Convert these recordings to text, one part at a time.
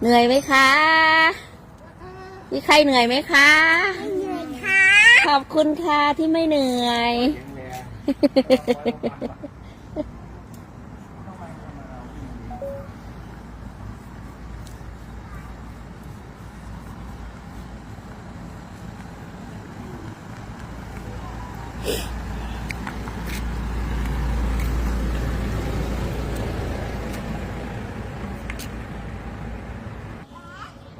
เหนื่อยไหมคะพี่ใครเหนื่อยไหมคะ เหนื่อยค่ะ ขอบคุณค่ะที่ไม่เหนื่อย จ๋า จะเป็นเผ่าเระเวง เหรอ จะชาบายาปิ๊บปิ๊บปิ๊บปิ๊บปิ๊บ ปิ๊บปิ๊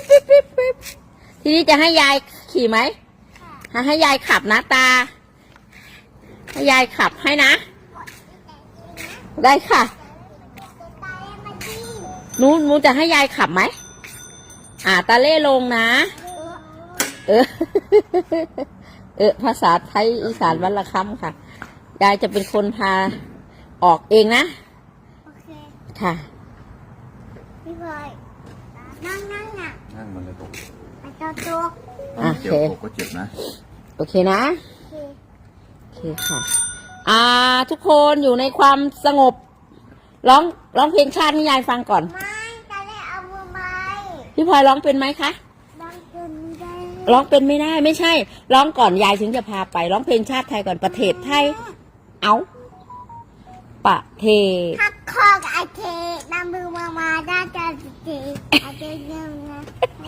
บปิ๊บปิ๊บทีนี้จะให้ยายขี่ไหมให้ยายขับนะตา ให้ยายขับให้นะ ได้ค่ะตายมาดีหนูหนูจะให้ยายขับไหม อ่าตาเล่ลงนะ เออ เออ ภาษาไทยอีสานวันละคำค่ะ ยายจะเป็นคนพาออกเองนะ โอเค ค่ะ พี่บอยนั่งนั่งน่ะนั่งมันเลยตกไปเจ้าตัวโอเคเกี่ยวตกก็เจ็บนะ โอเคนะ โอเคโอเคค่ะ อ่า ทุกคนอยู่ในความสงบ ร้องร้องเพลงชาติให้ยายฟังก่อน ไม่จะได้เอามือไม้พี่พลอยร้องเป็นไหมคะดังเกินได้ ร้องเป็นไม่ได้ไม่ใช่ ร้องก่อนยายถึงจะพาไป ร้องเพลงชาติไทยก่อนประเทศไทย เอาประเทศหักคอกับไอเทนำมือมามาได้จะจีไอเทยังนะ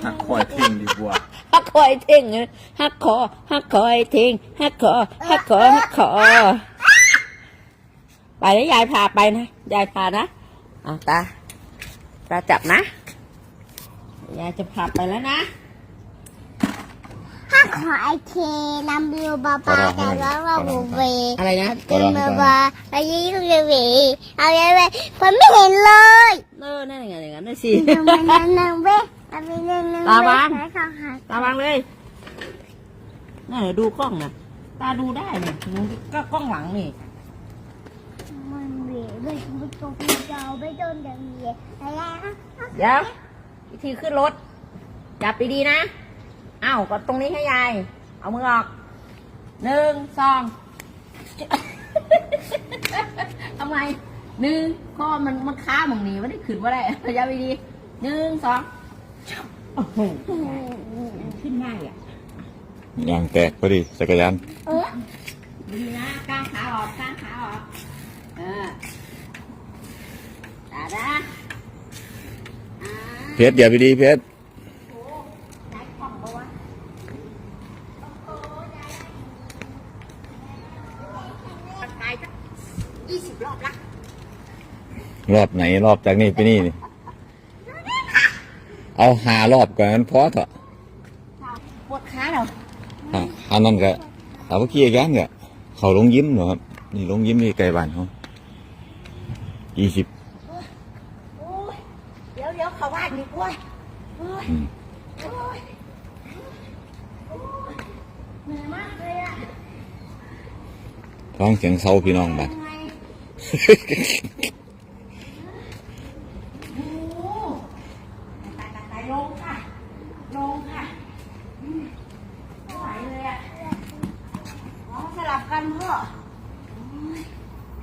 หักคอยทิ้งดีกว่าฮักคอยเท่งเอ้ยฮักคอฮักคอยเท่งฮักคอฮักคอฮักคอไปแล้วยายพาไปนะยายพานะอะตาตาจับนะยายจะพาไปแล้วนะ หักคอไอเทนำมือมามาแต่ว่าเราบุเวอะไรนะเดินมาว่าอะไรยิ่งเลยเวเอาเลยเวผมไม่เห็นเลยเออนั่นไงอย่างนั้นน่ะสิหนึ่งมันหนึ่งเวเอาไปหนึ่งหนึ่งตาบ้างใช้ข้าวหาตาวางเลยนั่นน่ะดูกล้องนะตาดูได้เนี่ยก็กล้องหลังนี่มันเวไม่ไม่ตกเจ้าไม่โดนเดี๋ยวเวอะไรนะเดี๋ยววิธีขึ้นรถจับดีๆนะเอ้าวกดตรงนี้ให้ยาย เอามือออกหนึ่งสองทำไมหนึ่งก็มันมันค้าหมองนี้ไม่ได้ขึ้นว่าได้ระยะไปดีหนึ่งสองโอ้โหขึ้นง่ายอะยางแตกพอดีจักรยานเออดีนะกางขาออกกางขาออกเออตาดาอ่าเพชรเดี๋ยวไปดีเพชร ได้ของปะวะตายสัก ยี่สิบรอบละรอบไหนรอบจากนี่ไปนี่นี่ เอาหารอบก่อนนั้นพอเถอะปวดขาเหรออะอันนั้นก็เอาเมื่อกี้กันก็เขาลงยิ้มเหรอครับนี่ลงยิ้มนี่ไกลบ้านเขายี่สิบโอ้ยเดี๋ยวเดี๋ยวเข้าบ้านดีกว่าโอ้ยอืมโอ้ยโอ้ยเหนื่อยมากเลยอะท้องเสียงเศร้าพี่น้องบ้าน ทำไงโอ้โห ตายตายตายลงค่ะ ลงค่ะอืมไม่ไหวเลยอะอ๋อสลับกันพ่อโอ้ย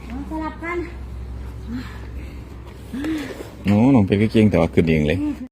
อ๋อสลับกันโน้น้องเป็นก็เก่งแต่ว่าขึ้นเองเลย